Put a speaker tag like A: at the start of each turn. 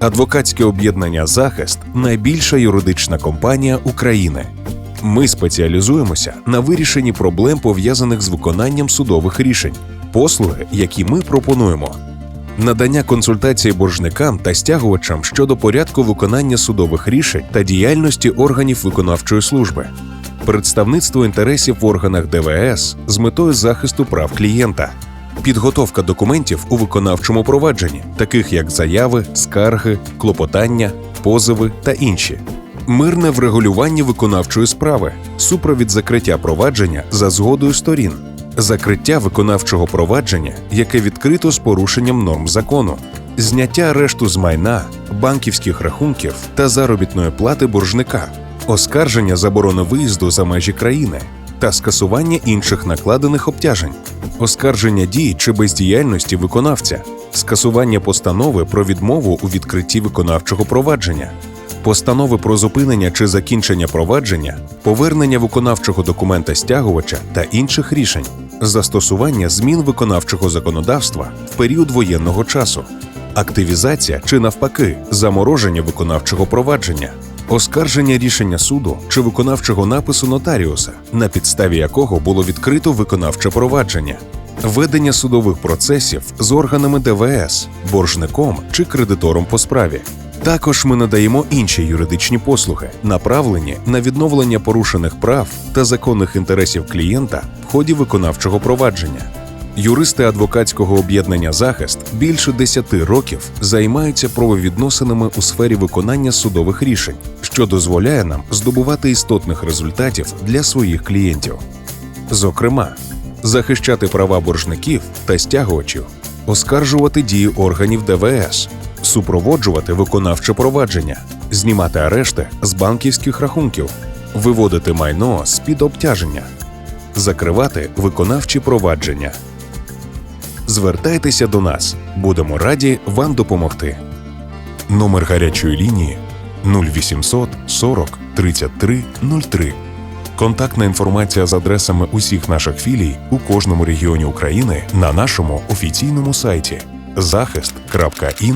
A: Адвокатське об'єднання Захист найбільша юридична компанія України. Ми спеціалізуємося на вирішенні проблем, пов'язаних з виконанням судових рішень, послуги, які ми пропонуємо. Надання консультацій боржникам та стягувачам щодо порядку виконання судових рішень та діяльності органів виконавчої служби, представництво інтересів в органах ДВС з метою захисту прав клієнта, підготовка документів у виконавчому провадженні, таких як заяви, скарги, клопотання, позови та інші. Мирне врегулювання виконавчої справи, супровід закриття провадження за згодою сторін, закриття виконавчого провадження, яке відкрито з порушенням норм закону, зняття арешту з майна, банківських рахунків та заробітної плати боржника, оскарження заборони виїзду за межі країни та скасування інших накладених обтяжень, оскарження дій чи бездіяльності виконавця, скасування постанови про відмову у відкритті виконавчого провадження, постанови про зупинення чи закінчення провадження, повернення виконавчого документа стягувача та інших рішень, застосування змін виконавчого законодавства в період воєнного часу, активізація чи навпаки замороження виконавчого провадження, оскарження рішення суду чи виконавчого напису нотаріуса, на підставі якого було відкрито виконавче провадження. Ведення судових процесів з органами ДВС, боржником чи кредитором по справі, також ми надаємо інші юридичні послуги, направлені на відновлення порушених прав та законних інтересів клієнта в ході виконавчого провадження. Юристи адвокатського об'єднання Захист більше 10 років займаються правовідносинами у сфері виконання судових рішень, що дозволяє нам здобувати істотних результатів для своїх клієнтів. Зокрема, захищати права боржників та стягувачів, оскаржувати дії органів ДВС, супроводжувати виконавче провадження, знімати арешти з банківських рахунків, виводити майно з під обтяження, закривати виконавчі провадження. Звертайтеся до нас, будемо раді вам допомогти. Номер гарячої лінії 0800 40 33 03. Контактна інформація з адресами усіх наших філій у кожному регіоні України на нашому офіційному сайті захист.in.ua